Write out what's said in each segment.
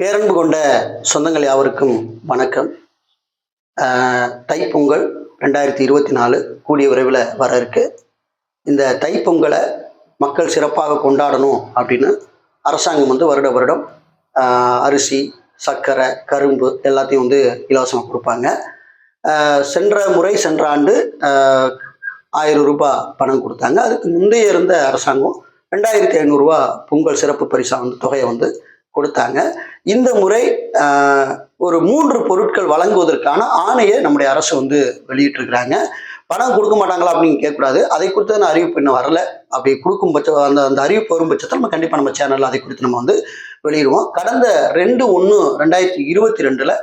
பேரன்பு கொண்ட சொந்தங்கள் யாவருக்கும் வணக்கம். தைப்பொங்கல் ரெண்டாயிரத்தி இருபத்தி நாலு கூடிய விரைவில் வர இருக்கு. இந்த தைப்பொங்கலை மக்கள் சிறப்பாக கொண்டாடணும் அப்படின்னு அரசாங்கம் வந்து வருட வருடம் அரிசி சர்க்கரை கரும்பு எல்லாத்தையும் வந்து இலவசமாக கொடுப்பாங்க. சென்ற முறை சென்ற ஆண்டு ஆயிரம் ரூபாய் பணம் கொடுத்தாங்க. அதுக்கு முந்தைய இருந்த அரசாங்கம் ரெண்டாயிரத்தி ஐநூறுரூவா பொங்கல் சிறப்பு பரிசா வந்து தொகையை வந்து கொடுத்தாங்க. இந்த முறை ஒரு மூன்று பொருட்கள் வழங்குவதற்கான ஆணையை நம்முடைய அரசு வந்து வெளியிட்டிருக்கிறாங்க. பணம் கொடுக்க மாட்டாங்களா அப்படின்னு கேட்கக்கூடாது. அதை குறித்தான அறிவிப்பு இன்னும் வரல. அப்படி கொடுக்கும் பட்சம் அந்த அந்த அறிவிப்பு வரும் பட்சத்தில் நம்ம கண்டிப்பாக நம்ம சேனலில் அதை குறித்து நம்ம வந்து வெளியிடுவோம். கடந்த ரெண்டு ஒன்று ரெண்டாயிரத்தி இருபத்தி ரெண்டில்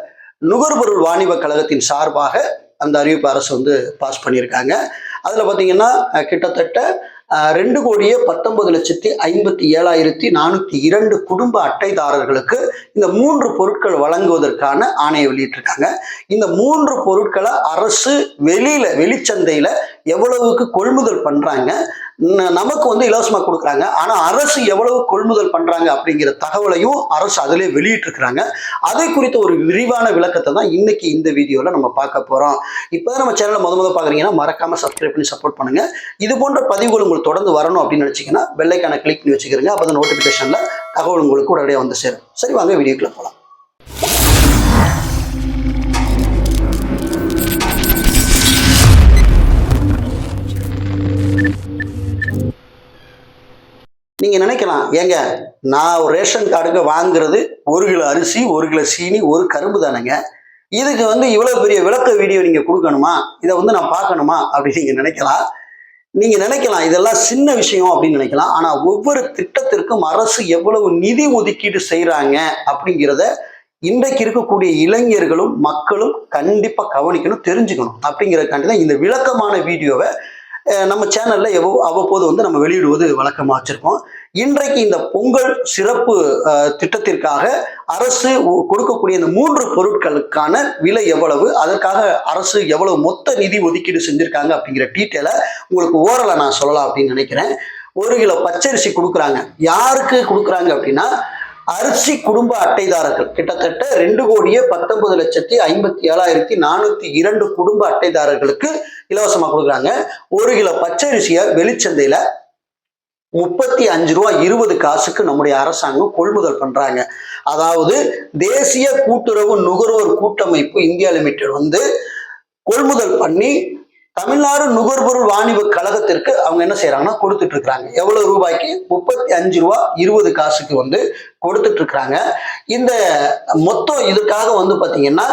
நுகர்பொருள் வாணிப கழகத்தின் சார்பாக அந்த அறிவிப்பு அரசு வந்து பாஸ் பண்ணியிருக்காங்க. அதில் பார்த்தீங்கன்னா கிட்டத்தட்ட ரெண்டு கோடியே பத்தொன்பது லட்சத்தி ஐம்பத்தி ஏழாயிரத்தி நானூற்றி இரண்டு குடும்ப அட்டைதாரர்களுக்கு இந்த மூன்று பொருட்கள் வழங்குவதற்கான ஆணையை வெளியிட்டிருக்காங்க. இந்த மூன்று பொருட்களை அரசு வெளியில வெளிச்சந்தையில எவ்வளவுக்கு கொள்முதல் பண்றாங்க? நமக்கு வந்து இலவசமா கொடுக்குறாங்க. ஆனா அரசு எவ்வளவு கொள்முதல் பண்றாங்க அப்படிங்கிற தகவலையும் அரசு அதிலே வெளியிட்டிருக்கிறாங்க. அதை குறித்த ஒரு விரிவான விளக்கத்தை தான் இன்னைக்கு இந்த வீடியோல நம்ம பார்க்க போறோம். இப்போ நம்ம சேனலை முத முத பாக்குறீங்கன்னா மறக்காம சப்ஸ்கிரைப் பண்ணி சப்போர்ட் பண்ணுங்க. இது போன்ற பதிவுகள் உங்களுக்கு தொடர்ந்து வரணும் அப்படின்னு நினைச்சீங்கன்னா பெல்லைக்கான கிளிக் பண்ணி வச்சுக்கிறீங்க. அப்போ நோட்டிஃபிகேஷன்ல தகவல் உங்களுக்கு உடனடியாக வந்து சேரும். சரி வாங்க வீடியோக்குள்ள போகலாம் நீங்கள் நினைக்கலாம். ஏங்க நான் ஒரு ரேஷன் கார்டுக்கு வாங்குறது ஒரு கிலோ அரிசி ஒரு கிலோ சீனி ஒரு கரும்பு தானேங்க. இதுக்கு வந்து இவ்வளவு பெரிய விளக்க வீடியோ நீங்க கொடுக்கணுமா? இதை வந்து நான் பார்க்கணுமா? அப்படின்னு நீங்கள் நினைக்கலாம். நீங்க நினைக்கலாம் இதெல்லாம் சின்ன விஷயம் அப்படின்னு நினைக்கலாம். ஆனா ஒவ்வொரு திட்டத்திற்கும் அரசு எவ்வளவு நிதி ஒதுக்கீடு செய்கிறாங்க அப்படிங்கிறத இன்றைக்கு இருக்கக்கூடிய இளைஞர்களும் மக்களும் கண்டிப்பாக கவனிக்கணும் தெரிஞ்சுக்கணும். அப்படிங்கிறதுக்காண்டி தான் இந்த விளக்கமான வீடியோவை நம்ம சேனல்ல எவ்வளோ அவ்வப்போது வந்து நம்ம வெளியிடுவது வழக்கமாக வச்சிருக்கோம் இன்றைக்கு இந்த பொங்கல் சிறப்பு திட்டத்திற்காக அரசு கொடுக்கக்கூடிய இந்த மூன்று பொருட்களுக்கான விலை எவ்வளவு அதற்காக அரசு எவ்வளவு மொத்த நிதி ஒதுக்கீடு செஞ்சிருக்காங்க அப்படிங்கிற டீட்டெயிலை உங்களுக்கு ஓரலை நான் சொல்லலாம் அப்படின்னு நினைக்கிறேன். ஒரு கிலோ பச்சரிசி கொடுக்குறாங்க. யாருக்கு கொடுக்குறாங்க அப்படின்னா அரிசி குடும்ப அட்டைதாரர்கள். கிட்டத்தட்ட ரெண்டு கோடியே பத்தொன்பது லட்சத்தி ஐம்பத்தி ஏழாயிரத்தி நானூத்தி இரண்டு குடும்ப அட்டைதாரர்களுக்கு இலவசமாக கொடுக்குறாங்க. ஒரு கிலோ பச்சரிசியை வெளிச்சந்தையில முப்பத்தி அஞ்சு ரூபா இருபது காசுக்கு நம்முடைய அரசாங்கம் கொள்முதல் பண்றாங்க. அதாவது தேசிய கூட்டுறவு நுகர்வோர் கூட்டமைப்பு இந்தியா லிமிடெட் வந்து கொள்முதல் பண்ணி தமிழ்நாடு நுகர்பொருள் வாணிப கழகத்திற்கு அவங்க என்ன செய்யறாங்கன்னா கொடுத்துட்டு இருக்கிறாங்க எவ்வளவு ரூபாய்க்கு? முப்பத்தி அஞ்சு ரூபா இருபது காசுக்கு வந்து கொடுத்துட்டு இருக்கிறாங்க இந்த மொத்தம் இதுக்காக வந்து பாத்தீங்கன்னா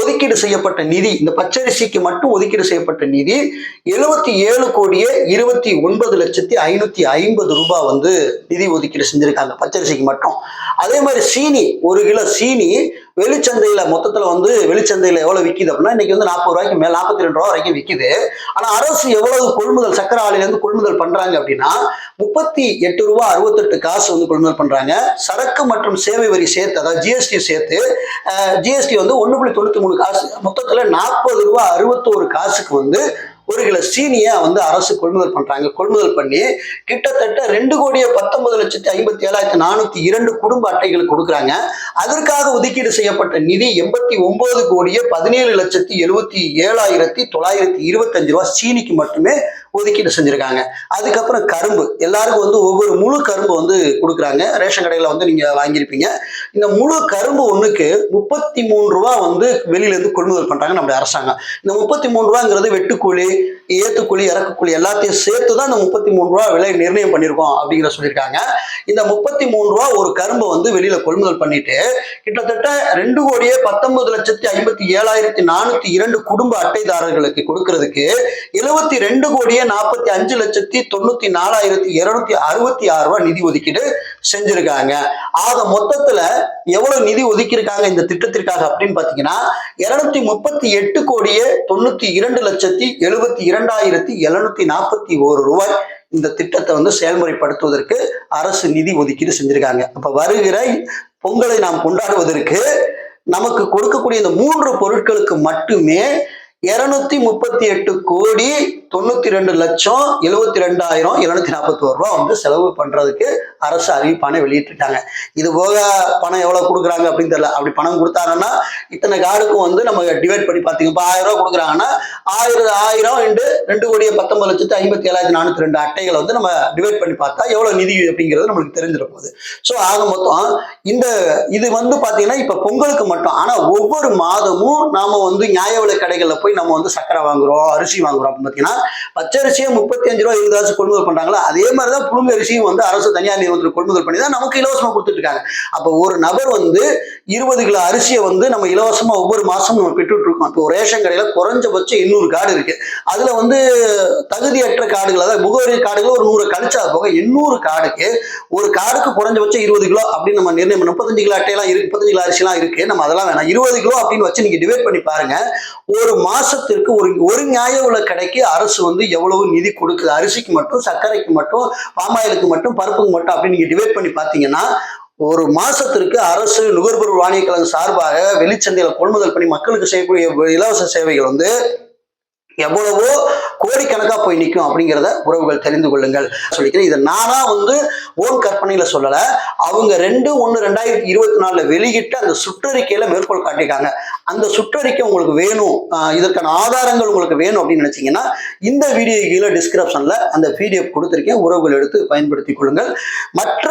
ஒதுக்கீடு செய்யப்பட்ட நிதி இந்த பச்சரிசிக்கு மட்டும் ஒதுக்கீடு செய்யப்பட்ட நிதி எழுபத்தி ஏழு கோடியே இருபத்தி ஒன்பது லட்சத்தி ஐநூத்தி ஐம்பது ரூபாய் வந்து நிதி ஒதுக்கீடு செஞ்சிருக்காங்க பச்சரிசிக்கு மட்டும். அதே மாதிரி சீனி ஒரு கிலோ சீனி வெளிச்சந்தையில மொத்தத்துல வந்து வெளிச்சந்தையில எவ்வளவு விக்குது அப்படின்னா இன்னைக்கு வந்து நாற்பது ரூபாய்க்கு மேல நாற்பத்தி ரெண்டு ரூபா வரைக்கும் விக்குது. ஆனா அரசு எவ்வளவு கொள்முதல் சக்கர ஆலையில இருந்து கொள்முதல் பண்றாங்க அப்படின்னா முப்பத்தி எட்டு ரூபா அறுபத்தெட்டு காசு வந்து கொள்முதல் பண்றாங்க. சரக்கு மற்றும் சேவை வரி சேர்த்து அதாவது ஜிஎஸ்டி சேர்த்து ஜிஎஸ்டி வந்து ஒன்று புள்ளி தொண்ணூத்தி மூணு காசு. மொத்தத்தில் நாற்பது ரூபா அறுபத்தோரு காசுக்கு வந்து ஒரு கிலோ சீனியை வந்து அரசு கொள்முதல் பண்ணுறாங்க கொள்முதல் பண்ணி கிட்டத்தட்ட ரெண்டு கோடியே பத்தொன்பது லட்சத்தி ஐம்பத்தி ஏழாயிரத்தி நானூற்றி இரண்டு குடும்ப அட்டைகளுக்கு கொடுக்குறாங்க. அதற்காக ஒதுக்கீடு செய்யப்பட்ட நிதி எண்பத்தி ஒம்பது கோடியே பதினேழு லட்சத்தி எழுபத்தி ஏழாயிரத்தி தொள்ளாயிரத்தி இருபத்தஞ்சு ரூபா சீனிக்கு மட்டுமே ஒதுக்கீடு செஞ்சுருக்காங்க. அதுக்கப்புறம் கரும்பு. எல்லாருக்கும் வந்து ஒவ்வொரு முழு கரும்பு வந்து கொடுக்குறாங்க. ரேஷன் கடையில் வந்து நீங்கள் வாங்கியிருப்பீங்க. இந்த முழு கரும்பு ஒன்றுக்கு முப்பத்தி மூணு ரூபா வந்து வெளியிலேருந்து கொள்முதல் பண்ணுறாங்க நம்முடைய அரசாங்கம். இந்த முப்பத்தி மூணு ரூபாங்கிறது வெட்டுக்கூலி ஏத்துக்கூலி இறக்குக்கூலி எல்லாத்தையும் சேர்த்து தான் இந்த முப்பத்தி மூணு ரூபா விலை நிர்ணயம் பண்ணியிருக்கோம் அப்படிங்கிற சொல்லியிருக்காங்க. இந்த முப்பத்தி மூணு ரூபா ஒரு கரும்பை வந்து வெளியில் கொள்முதல் பண்ணிட்டு கிட்டத்தட்ட ரெண்டு கோடியே பத்தொன்பது லட்சத்தி ஐம்பத்தி ஏழாயிரத்தி நானூற்றி இரண்டு குடும்ப அட்டைதாரர்களுக்கு கொடுக்கறதுக்கு எழுபத்தி ரெண்டு கோடியே நாற்பத்தி அஞ்சு லட்சத்தி தொண்ணூத்தி நாலாயிரத்தி இருநூத்தி அறுபத்தி ஆறு ரூபாய் நிதி ஒதுக்கீடு செஞ்சிருக்காங்க. ஆக மொத்தத்துல எவ்வளவு நிதி ஒதுக்கியிருக்காங்க இந்த திட்டத்திற்காக அப்படின்னு பாத்தீங்கன்னா இருநூத்தி முப்பத்தி எட்டு கோடியே தொண்ணூத்தி இரண்டு லட்சத்தி எழுபத்தி இரண்டாயிரத்தி எழுநூத்தி நாற்பத்தி ஒரு ரூபாய் இந்த திட்டத்தை வந்து செயல்முறைப்படுத்துவதற்கு அரசு நிதி ஒதுக்கீடு செஞ்சிருக்காங்க. அப்ப வருகிற பொங்கலை நாம் கொண்டாடுவதற்கு நமக்கு கொடுக்கக்கூடிய இந்த மூன்று பொருட்களுக்கு மட்டுமே இருநூத்தி முப்பத்தி எட்டு கோடி தொண்ணூத்தி ரெண்டு லட்சம் எழுபத்தி ரெண்டாயிரம் எழுநூத்தி நாற்பத்தி ஒரு ரூபா வந்து செலவு பண்றதுக்கு அரசு அறிவிப்பானை வெளியிட்டுட்டாங்க இது போக பணம் எவ்வளவு கொடுக்குறாங்க அப்படின்னு தெரியல. அப்படி பணம் கொடுத்தாங்கன்னா இத்தனை கார்டுக்கும் வந்து நம்ம டிவைட் பண்ணி பார்த்தீங்க இப்போ ஆயிரம் ரூபா கொடுக்குறாங்கன்னா ஆயிரம் ஆயிரம் இண்டு ரெண்டு கோடியே பத்தொன்பது லட்சத்து ஐம்பத்தி ஏழாயிரத்தி நானூத்தி ரெண்டு அட்டைகளை வந்து நம்ம டிவைட் பண்ணி பார்த்தா எவ்வளவு நிதி அப்படிங்கிறது நம்மளுக்கு தெரிஞ்சிட போகுது. ஸோ ஆக மொத்தம் இந்த இது வந்து பாத்தீங்கன்னா இப்ப பொங்கலுக்கு மட்டும். ஆனா ஒவ்வொரு மாதமும் நாம வந்து நியாய விலை கடைகள்ல போய் நம்ம வந்து சக்கரை வாங்குறோம் அரிசி வாங்குறோம் அப்படின்னு பாத்தீங்கன்னா பச்சரிசியை முப்பத்தி அஞ்சு ரூபா இருபது காசு கொள்முதல் பண்ணுறாங்களா அதே மாதிரிதான் புழுங்க அரிசியும் வந்து அரசு தனியார் நிறுவனத்தில் கொள்முதல் பண்ணி தான் நமக்கு இலவசமா கொடுத்துட்டு இருக்காங்க அப்போ ஒரு நபர் வந்து இருபது கிலோ அரிசியை வந்து நம்ம இலவசமா ஒவ்வொரு மாசமும் நம்ம பெற்றுட்டு இருக்கோம் இப்போ ரேஷன் கடையில் குறைஞ்சபட்சம் எண்ணூறு கார்டு இருக்கு. அதுல வந்து தகுதியற்ற கார்டுகள் அதாவது முகவரி கார்டுகள் ஒரு நூறு கழிச்சா போக எண்ணூறு கார்டுக்கு ஒரு கார்டுக்கு குறைஞ்சபட்சம் இருபது கிலோ அப்படின்னு நம்ம நிர்ணயம் முப்பத்தஞ்சு கிலோ அட்டையெல்லாம் இருக்கு முப்பத்தஞ்சு கிலோ அரிசிலாம் இருக்கு. நம்ம அதெல்லாம் வேணாம். இருபது கிலோ அப்படின்னு வச்சு நீங்க டிவைட் பண்ணி பாருங்க. ஒரு மாசத்திற்கு ஒரு ஒரு நியாய விலை கடைக்கு அரசு வந்து எவ்வளவு நிதி கொடுக்குது? அரிசிக்கு மட்டும் சர்க்கரைக்கு மட்டும் பாமாயிலுக்கு மட்டும் பருப்புக்கு மட்டும் அப்படின்னு நீங்க டிவைட் பண்ணி பார்த்தீங்கன்னா ஒரு மாசத்திற்கு அரசு நுகர்பொருள் வாணிய கழகம் சார்பாக வெளிச்சந்தையில கொள்முதல் பண்ணி மக்களுக்கு செய்யக்கூடிய இலவச சேவைகள் வந்து எவ்வளவோ கோடிக்கணக்கா போய் நிற்கும் அப்படிங்கிறத உறவுகள் தெரிந்து கொள்ளுங்கள். சொல்லிக்கிறேன் இதை நானா வந்து ஓன் கற்பனையில சொல்லல. அவங்க ரெண்டு ஒன்று ரெண்டாயிரத்தி இருபத்தி நாலுல வெளியிட்டு அந்த சுற்றறிக்கையில மேற்கோள் காட்டியிருக்காங்க. அந்த சுற்றறிக்கை உங்களுக்கு வேணும். இதற்கான ஆதாரங்கள் உங்களுக்கு வேணும் அப்படின்னு நினைச்சீங்கன்னா இந்த வீடியோ கீழே டிஸ்கிரிப்ஷன்ல அந்த பிடிஎஃப் கொடுத்துருக்கேன். உறவுகள் எடுத்து பயன்படுத்திக் கொள்ளுங்கள். மற்ற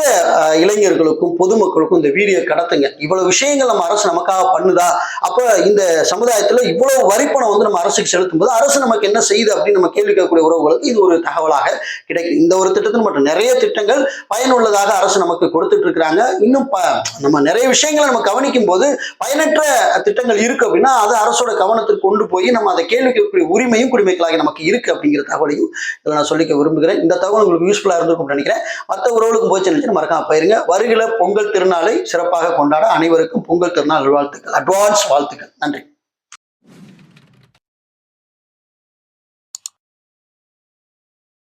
இளைஞர்களுக்கும் பொதுமக்களுக்கும் இந்த வீடியோ கடத்துங்க. இவ்வளவு விஷயங்கள் நம்ம அரசு நமக்காக பண்ணுதா? அப்ப இந்த சமுதாயத்துல இவ்வளவு வரிப்பணம் வந்து நம்ம அரசுக்கு செலுத்தும் போது அரசு நமக்கு என்ன செய்யுது அப்படின்னு நம்ம கேள்வி கேட்கக்கூடிய உறவுகளுக்கு இது ஒரு தகவலாக கிடைக்கும் இந்த ஒரு திட்டத்தில் மற்றும் நிறைய திட்டங்கள் பயனுள்ளதாக அரசு நமக்கு கொடுத்துட்டு இருக்கிறாங்க. இன்னும் ப நம்ம நிறைய விஷயங்களை நம்ம கவனிக்கும் போது பயனற்ற திட்டங்கள் இருக்கு அப்படின்னா அது அரசோட கவனத்திற்கு கொண்டு போய் நம்ம அதை கேள்வி கேட்கக்கூடிய உரிமையும் குடிமைகளாக நமக்கு இருக்கு அப்படிங்கிற தகவலையும் இதில் நான் சொல்லிக்க விரும்புகிறேன். இந்த தகவல் உங்களுக்கு யூஸ்ஃபுல்லாக இருந்திருக்கும் நினைக்கிறேன். மற்ற உறவுகளுக்கும் போச்சு சென்று மறக்காம போயிருங்க. வருகிற பொங்கல் திருநாளை சிறப்பாக கொண்டாட அனைவருக்கும் பொங்கல் திருநாள் வாழ்த்துக்கள். அட்வான்ஸ் வாழ்த்துக்கள். நன்றி.